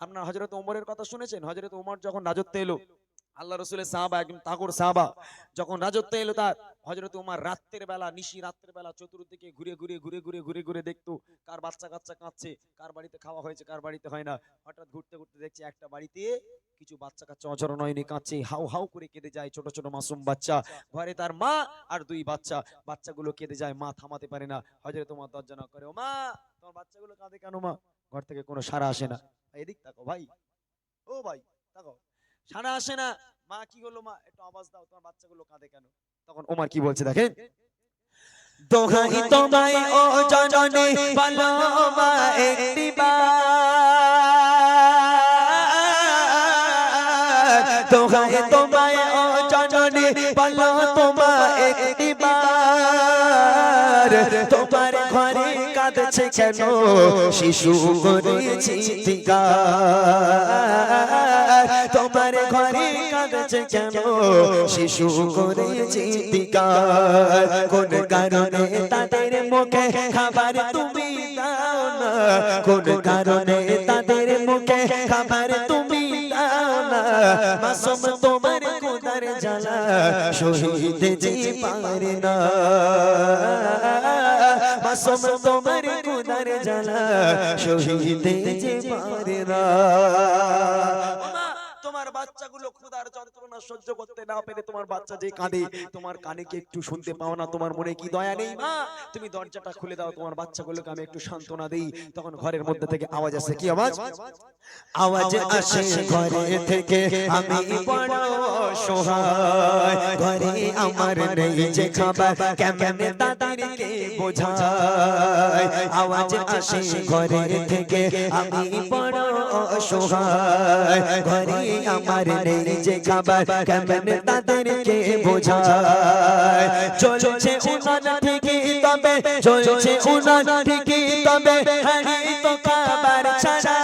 আপনার হজরত ওমরের কথা শুনেছেন? হজরত ওমর যখন রাজত্ব এলো আল্লাহ রসুলের সাহাবা, একজন তাগর সাহাবা, যখন রাজত্ব এলো তার হজরত উমার রাত্রের বেলা, নিশি রাত্রের বেলা চতুর্দিকে ঘুরে ঘুরে ঘুরে ঘুরে ঘুরে ঘুরে দেখতো কার বাচ্চা কাচ্চা কাঁদছে, কার বাড়িতে খাওয়া হয়েছে, কার বাড়িতে হয় না। হঠাৎ ঘুরতে ঘুরতে দেখছে একটা বাড়িতে কিছু বাচ্চা কাচ্চা অচর নয়নি কাঁদছে, হাউ হাউ করে কেঁদে যায় ছোট ছোট মাসুম বাচ্চা। ঘরে তার মা আর দুই বাচ্চা, বাচ্চাগুলো কেঁদে যায়, মা থামাতে পারে না। হজরত তোমার দরজা না করে, ও মা, তোমার বাচ্চাগুলো কাঁদে কেন মা? ঘর থেকে কোনো সারা আসে না। এদিক তাকো ভাই, ও ভাই তাকো সারা আসে না। মা কি হলো মা, একটু আওয়াজ দাও, তোমার বাচ্চাগুলো কাঁদে কেন? তখন ওমার কি বলছে দেখেন দোহাই তোমায় ও জননী বলো মা একটি বার দোহাই তোমায় ও জননী বলো তোমা একটি বার তোমার ঘরে কাঁদছে কেন? শিশু করেছি কাঁদছে কেন? শিশু করেছি চিৎকার কোন কারণে তাদের মুখে খাবার তুমি দাও না? কোন কারণে তাদের মুখে খাবার তুমি দাও না? মাসুম তোমার কোদার জ্বালা শহীদ যে পারে না। মাসুম তোমার কোদার জ্বালা শহীদ যে পারে না। বাচ্চাগুলো ক্ষুধার যন্ত্রণা সহ্য করতে না পেরে তোমার বাচ্চা যে কাঁদে, তোমার কানে কি একটু শুনতে পাও না? তোমার মনে কি দয়া নেই, মা? তুমি দরজাটা খুলে দাও, তোমার বাচ্চাগুলোকে আমি একটু সান্ত্বনা দেই। তখন ঘরের মধ্যে থেকে আওয়াজ আসে। কি আওয়াজ? আওয়াজ আসে ঘরে থেকে আমি বড় অসহায় ঘরে আমার নেই যে খাবার, কেমনে তাদেরকে বোঝায়? আওয়াজ আসে ঘরে থেকে আমি বড় অসহায় ঘরে আমার নেই যে খাবার কেমনে তাদেরকে বোঝায় চলছে উনান ঠিকই তবে চলছে উনান ঠিকই তবে হারি তো খাবার ছাড়া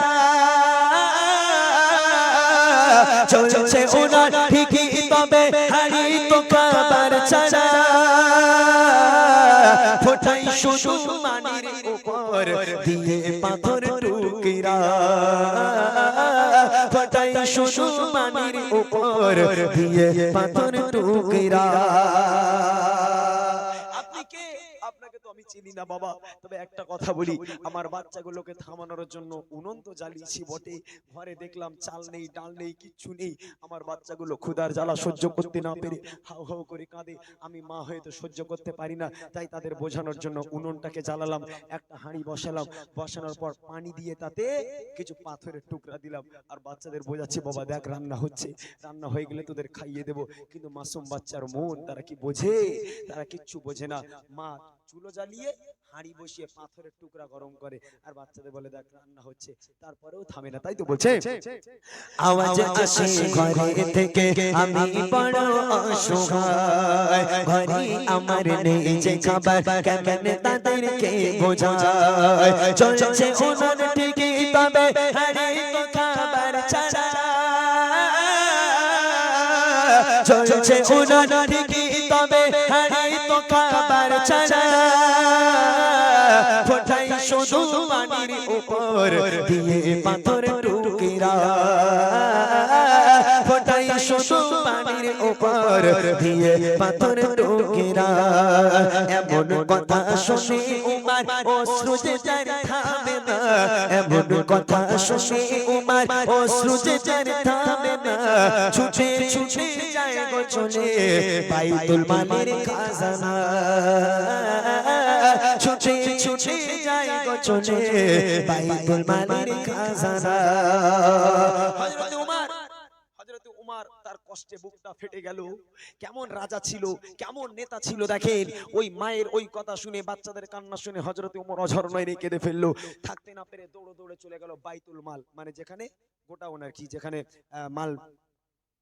চলছে উনান ঠিকই তবে হারি তো খাবার ছাড়া ফোটাই শুধু মানির উপর দিয়ে পাথর টুকরা শুধু পানির উপর দিয়ে পাথর টুকরা। আমি চিনি না বাবা। তবে একটা কথা বলি, আমার বাচ্চাগুলোকে থামানোর জন্য উনুন তো জ্বালিয়েছি বটে। ঘরে দেখলাম চাল নেই, ডাল নেই, কিচ্ছু নেই। আমার বাচ্চাগুলো ক্ষুধার জ্বালা সহ্য করতে না পেরে হাউ হাউ করে কাঁদে। আমি মা হয়ে তো সহ্য করতে পারি না, তাই তাদের বোঝানোর জন্য উনুনটাকে জ্বালালাম, একটা হাঁড়ি বসালাম। বসানোর পর পানি দিয়ে তাতে কিছু পাথরের টুকরা দিলাম। আর বাচ্চাদের বোঝাচ্ছি, বাবা, দেখ রান্না হচ্ছে। রান্না হয়ে গেলে তোদের খাইয়ে দেবো। কিন্তু মাসুম বাচ্চার মন তারা কি বোঝে? তারা কিচ্ছু বোঝে না। মা চুলো জ্বালিয়ে হাঁড়ি বসিয়ে পাথরের টুকরা গরম করে। আর বাচ্চাদের বলে, দেখ, রান্না হচ্ছে। তারপরেও থামে না, তাই তো বলছে। আওয়াজ আসে ঘরে থেকে, আমি বড় অসহায়। ঘরে আমার নেই যে খাবার, কেমন তাদেরকে বোঝায়? চলছে উনান ঠিকই তবে হারে তো খাবার ছাড়া চলছে উনান ঠিকই তবে হারে তো খাবার ছাড়া ফোটাই শুধু পানির উপর দিয়ে পাথর টুকিরা। ফোটাই শুধু উপর দিয়ে পাথর টুকরা। এমন কথা শুনে উমার অশ্রু যে যার থামে না। এমন কথা শুনে উমার অশ্রু যে যার থামে না। ছুটে ছুটে যায় গো চলে বাইতুল মালের খাজানা। ছুটে ছুটে যায় গো চলে বাইতুল মালের খাজানা। হযরত উমার তার কষ্টে বুকটা ফেটে গেল। কেমন রাজা ছিল, কেমন নেতা ছিল দেখেন। ওই মায়ের ওই কথা শুনে, বাচ্চাদের কান্না শুনে হজরত উমর অঝর রে কেঁদে ফেলল। থাকতে না পেরে দৌড়ে দৌড়ে চলে গেল বাইতুল মাল মানে যেখানে গোটা ওনার কি, যেখানে মাল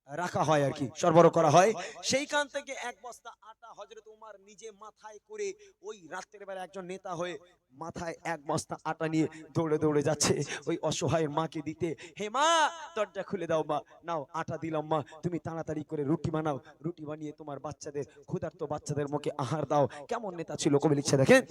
রাখা হয় আর কি, সরবরাহ করা হয়। সেইখান থেকে এক বস্তা আটা হজরত উমার নিজে মাথায় করে ওই রাত্রের বেলা একজন নেতা হয়ে মাথায় এক বস্তা আটা নিয়ে দৌড়ে দৌড়ে যাচ্ছে। ওই অসহায়ের মাকে দিতে, হে মা, দরজা খুলে দাও মা, নাও আটা দিলাম মা, তুমি তাড়াতাড়ি করে রুটি বানাও, রুটি বানিয়ে তোমার বাচ্চাদের, ক্ষুধার্ত বাচ্চাদের মুখে আহার দাও। কেমন নেতা ছিল কবি লিখছে দেখেন?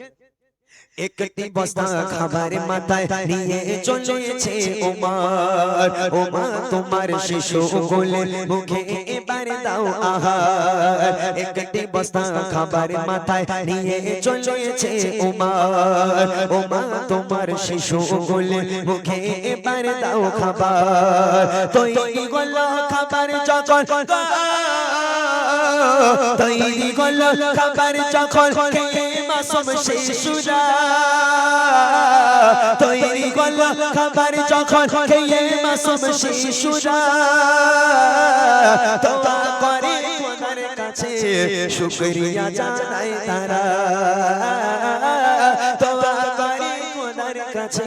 একটি বস্তা খাবার মাথায় নিয়ে চলেছে ওমার ওমা তোমার শিশু গোলে মুখে এবার দাও আহার একটি বস্তা খাবার মাথায় নিয়ে চলেছে ওমার ওমা তোমার শিশু গোলে মুখে এবার দাও খাবার তৈরি গল খাবার যখন তৈরি গল খাবার যখন মাসুম শিশুরা তৈরি গল খাবার যখন খেয়ে মাসুম শিশুরা তোবা করে খোদার কাছে শুকরিয়া জানায় তারা। তোবা করে খোদার কাছে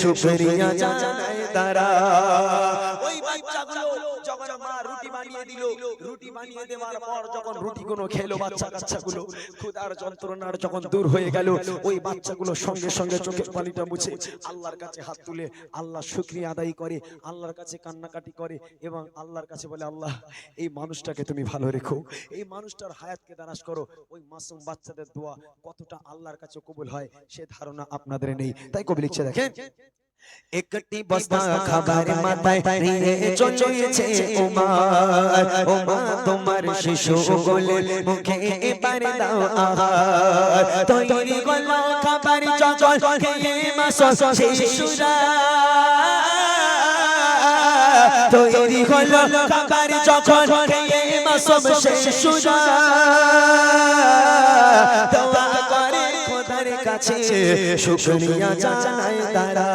শুকরিয়া জানায় তারা। যখন মা রুটি বানিয়ে দিল। রুটি বানিয়ে দেওয়ার পর যখন রুটি খেলো বাচ্চা কাচ্চাগুলো ক্ষুধার যন্ত্রণার যখন দূর হয়ে গেল ওই বাচ্চাগুলো সঙ্গে সঙ্গে চোখের পানিটা মুছে আল্লাহর কাছে হাত তুলে আল্লাহ শুকরিয়া আদায় করে আল্লাহর কাছে কান্নাকাটি করে এবং আল্লাহর কাছে বলে আল্লাহ এই মানুষটাকে তুমি ভালো রেখো। এই মানুষটার হায়াতকে দারাজ করো। ওই মাসুম বাচ্চাদের দোয়া কতটা আল্লাহর কাছে কবুল হয় সে ধারণা আপনাদের নেই। তাই কবি লিখছে দেখেন? একটি বস্তা খাবার মাথায় নিয়ে চলেছে ওমার ওমা তোমার শিশু গোলে মুখে এবার দাও আহার। তৈরি গল খাবার যখন খেয়ে মাস। শিশুরা। তৈরি হল খাবার যখন খেয়ে মাস। শিশুরা। দোয়া করে। কাছে শুকরিয়া জানাই তারা।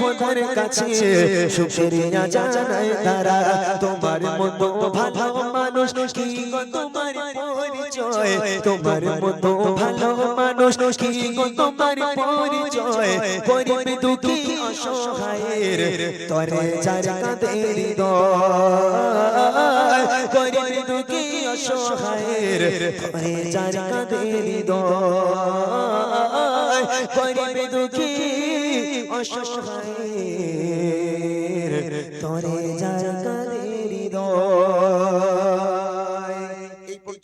খোদার কাছে শুকরিয়া জানাই তারা। তোমার মতো ভালো মানুষ কি গো তোমার পরিচয়। তোমার মতো ভালো মানুষ কি গো তোমার পরিচয়। গরিব দুঃখী অসহায়ের তরে যার কাঁদের হৃদয়। গরিব দুঃখী অসহায়ের তরে যার কাঁদের হৃদয়। গরিব দুঃখী অসহায়ের তরে যার কাঁদের এই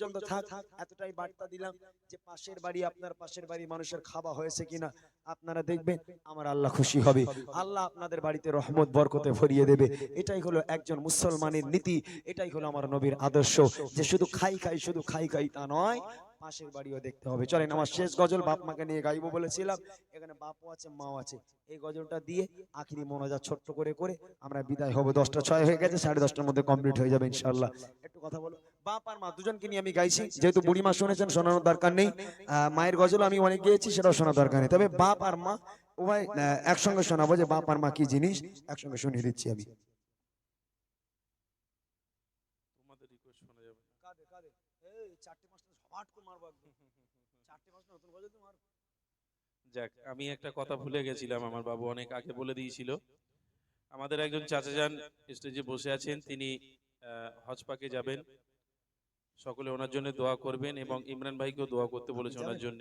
পর্যন্ত থাক, এতটাই বার্তা দিলাম যে পাশের বাড়ি আপনার পাশের বাড়ি মানুষের খাওয়া হয়েছে কিনা আপনারা দেখবেন আমার আল্লাহ খুশি হবে। আল্লাহ আপনাদের বাড়িতে রহমত, বরকতে ভরিয়ে দেবে। এটাই হলো একজন মুসলমানের নীতি, এটাই হলো আমার নবীর আদর্শ যে শুধু খাই খাই, শুধু খাই খাই তা নয়, পাশের বাড়িও দেখতে হবে। চলেন, আমার শেষ গজল বাপ মাকে নিয়ে গাইবো বলেছিলাম। এখানে বাপও আছে, মাও আছে। এই গজলটা দিয়ে আখিরি মনোজা ছোট্ট করে করে আমরা বিদায় হব। দশটা ছয় হয়ে গেছে, সাড়ে দশটার মধ্যে কমপ্লিট হয়ে যাবে ইনশাল্লাহ একটু কথা বলো। বাপ আর মা দুজনকে নিয়ে আমি গাইছি। যেহেতু বুড়ি মা শুনেছেন শোনানোর দরকার নেই। মায়ের গজল আমি অনেক গিয়েছি সেটাও শোনার দরকার নেই। তবে বাপ আর মা উভয় একসঙ্গে শোনাবো যে বাপ আর মা কি জিনিস? একসঙ্গে শুনিয়ে দিচ্ছি আমি। তোমাদের রিকোয়েস্ট শোনা যাবে। না। কাঁদে কাঁদে। এই চারটে পাঁচটা হট করে মারবো একদম। চারটে পাঁচটা নতুন গজল তো মারবো যাক আমি একটা কথা ভুলে গেছিলাম আমার বাবু অনেক আগে বলে দিয়েছিল। আমাদের একজন চাচা যান স্টেজে বসে আছেন তিনি আহ, হজ পাকে যাবেন। সকলে ওনার জন্য দোয়া করবেন এবং ইমরান ভাইকেও দোয়া করতে বলেছে ওনার জন্য।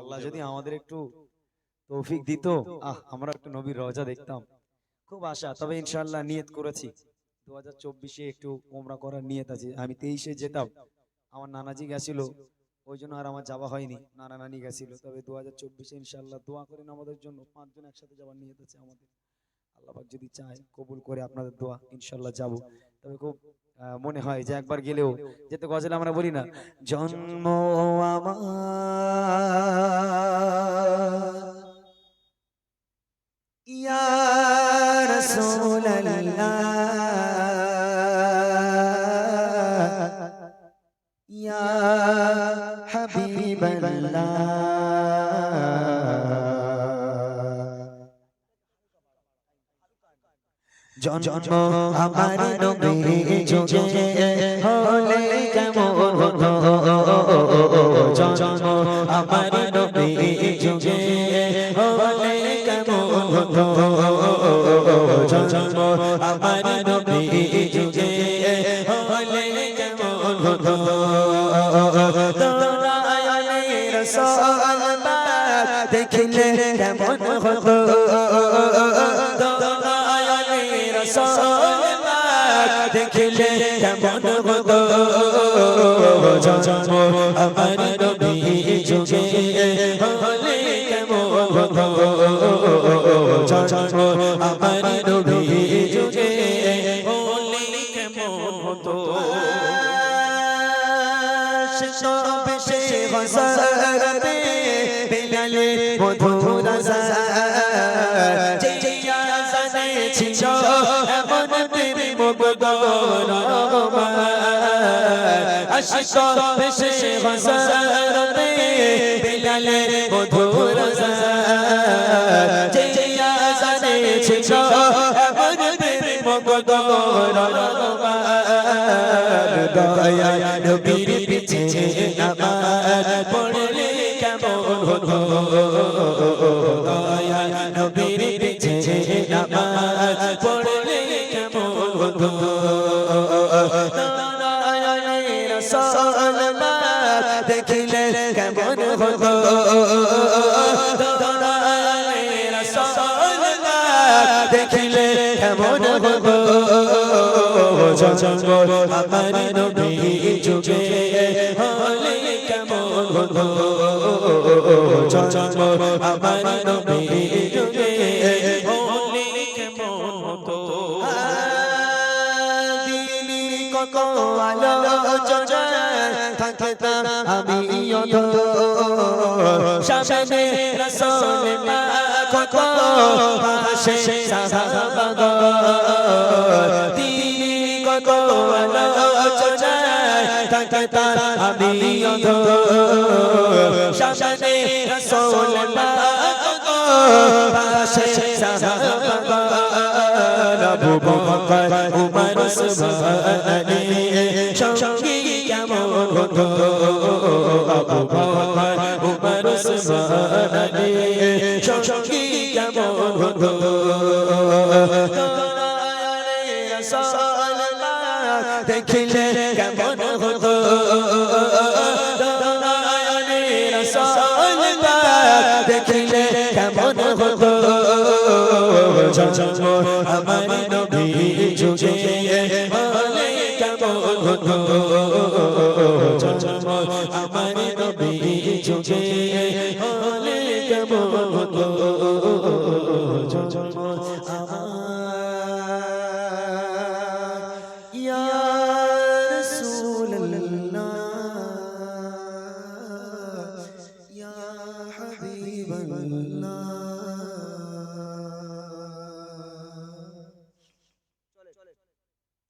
আল্লাহ যদি আমাদের একটু তৌফিক দিত, আহ আমরা একটু নবীর রজা দেখতাম। খুব আশা, তবে ইনশাআল্লাহ নিয়ত করেছি। দু হাজার চব্বিশে একটু ওমরা করার নিয়ত আছে, আমি তেইশে যেতাম, আমার নানাজি গেছিল, ওই জন্য আর আমার যাওয়া হয়নি, নানা নানি গেছিল, তবে দু হাজার চব্বিশে ইনশাআল্লাহ দোয়া করেন আমাদের জন্য, পাঁচজন একসাথে যাওয়ার নিয়ত আছে আমাদের। আল্লাহ যদি চায় কবুল করে আপনাদের দোয়া, ইনশাআল্লাহ যাব। তবে খুব মনে হয় যে একবার গেলেও যেতে গজল আমরা বলি না। জন্ম আমার ইয়া রাসূলাল্লাহ, ইয়া হাবিবাল্লাহ। জন্ম আমার নবী যুগে হলে কেমন হতো? জন্ম আমার নবী যুগে হলে কেমন হতো? জন্ম আমার নবী যুগে হলে কেমন হতো? দয়ালের রাসূল দেখিলে নবীর যুগে বলি কেমন হতো দয়া নবীর পিছে নামাজ পড়লে কেমন হতো? নবীর পিছে নামাজ পড়লে কেমন হতো দেখিলে কেমন হতো? কেমন হতো জঙ্গল আমার নবী যুগে হলে কেমন হতো জঙ্গল আমার নবী যুগে হলে কেমন হতো দিলি কত আলোচনা থাকতা আমি সামনে রসল কত পাশে সাহাবাগ দিলি কত আলোচনা থাকতা আমি সামনে রসল পাশে সাহাবাগ আবু বকর উমর সুবহানি সঙ্গী কেমন হতো? আবু বকর উমর সুবহানি সঙ্গী কেমন হতো দেখিলে কেমন হতো দেখিলে কেমন হতো জন্ম আমার নবী যুগে কেমন হতো জন্ম আমার নবী যুগে কেমন